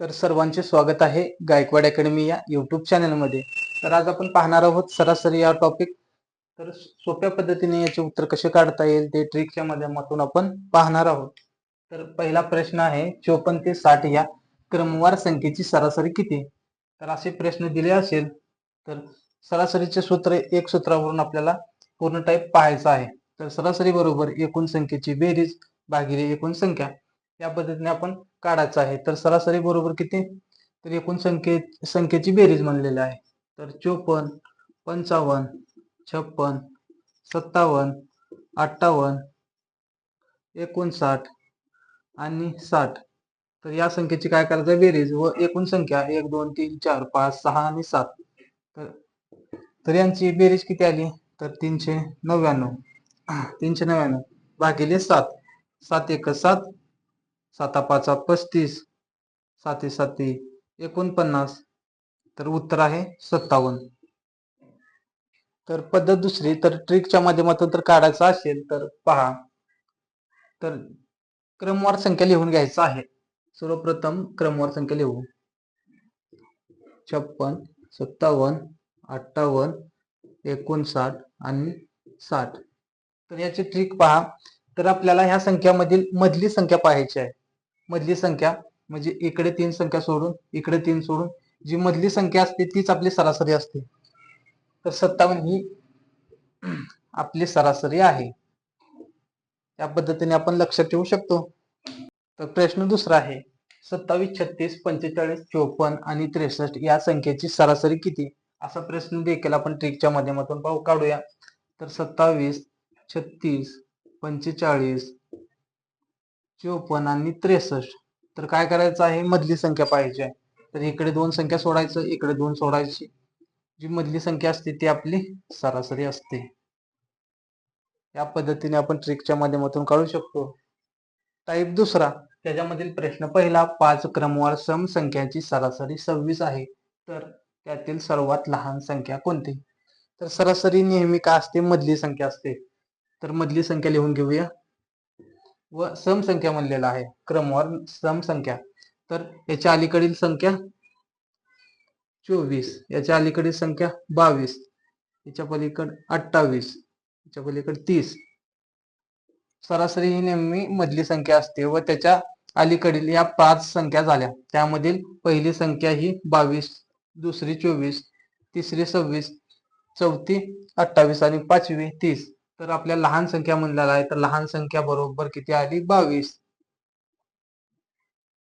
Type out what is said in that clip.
तर सर्वांचे स्वागत आहे गायकवाड अकॅडमी या युट्यूब चॅनलमध्ये तर आज आपण पाहणार आहोत सरासरी या टॉपिक तर सोप्या पद्धतीने याचे उत्तर कसे काढता येईल ते ट्रिकच्या माध्यमातून आपण पाहणार आहोत. तर पहिला प्रश्न आहे चोपन्न ते साठ या क्रमवार संख्येची सरासरी किती? तर असे प्रश्न दिले असेल तर सरासरीचे सूत्र एक सूत्रावरून आपल्याला पूर्ण टाईप पाहायचा आहे. तर सरासरी बरोबर एकूण संख्येची बेरीज भागिले एकूण संख्या. या पद्धतीने आपण काढायचं आहे. तर सरासरी बरोबर किती? तर एकूण संख्ये संख्येची बेरीज म्हणलेली आहे. तर चोपन्न पंचावन्न छप्पन सत्तावन्न अठ्ठावन्न एकोणसाठ आणि साठ. तर या संख्येची काय करायचं बेरीज व एकूण संख्या एक दोन तीन चार पाच सहा आणि सात. तर तर यांची बेरीज किती आली? तर तीनशे नव्याण्णव. तीनशे नव्याण्णव भागिले सात. सात एक सात. साता पाचा पस्तीस साती साती एकोणपन्नास तर उत्तर आहे सत्तावन्न. तर पद्धत दुसरी तर ट्रिकच्या माध्यमातून तर काढायचं असेल तर पहा. तर क्रमवार संख्या लिहून घ्यायचं आहे. सर्वप्रथम क्रमवार संख्या लिहू. छप्पन सत्तावन्न अठ्ठावन्न एकोणसाठ आणि साठ. तर याची ट्रिक पहा. तर आपल्याला ह्या संख्यामधील मधली संख्या पाहायची आहे. मधली संख्या म्हणजे इकडे तीन संख्या सोडून इकडे तीन सोडून जी मधली संख्या असते तीच आपली सरासरी असते. तर सत्तावन्न ही आपली सरासरी आहे. त्या पद्धतीने आपण लक्षात ठेवू शकतो. तर प्रश्न दुसरा आहे सत्तावीस छत्तीस पंचेचाळीस चोपन्न आणि त्रेसष्ट या संख्येची सरासरी किती? असा प्रश्न देखील आपण ट्रिकच्या माध्यमातून पाहू काढूया. तर सत्तावीस छत्तीस पंचेचाळीस चोपन्न आणि त्रेसष्ट. तर काय करायचं आहे? मधली संख्या पाहिजे आहे. तर इकडे दोन संख्या सोडायचं इकडे दोन सोडायची. जी मधली संख्या असते ती आपली सरासरी असते. या पद्धतीने आपण ट्रिकच्या माध्यमातून काढू शकतो. टाईप दुसरा. त्याच्यामधील प्रश्न पहिला पाच क्रमवार सम संख्याची सरासरी सव्वीस आहे. तर त्यातील सर्वात लहान संख्या कोणती? तर सरासरी नेहमी का असते? मधली संख्या असते. तर मधली संख्या लिहून घेऊया. व सम संख्या म्हणलेला आहे. क्रमवार सम संख्या तर याच्या अलीकडील संख्या चोवीस. याच्या अलीकडील संख्या बावीस. याच्या पलीकड अठ्ठावीस. याच्या पलीकड तीस. सरासरी ही नेहमी मधली संख्या असते व त्याच्या अलीकडील या पाच संख्या झाल्या. त्यामधील पहिली संख्या ही बावीस दुसरी चोवीस तिसरी सव्वीस चौथी अठ्ठावीस आणि पाचवी तीस. तर आपल्या लहान संख्या म्हणलेला आहे तर लहान संख्या बरोबर किती आली? बावीस.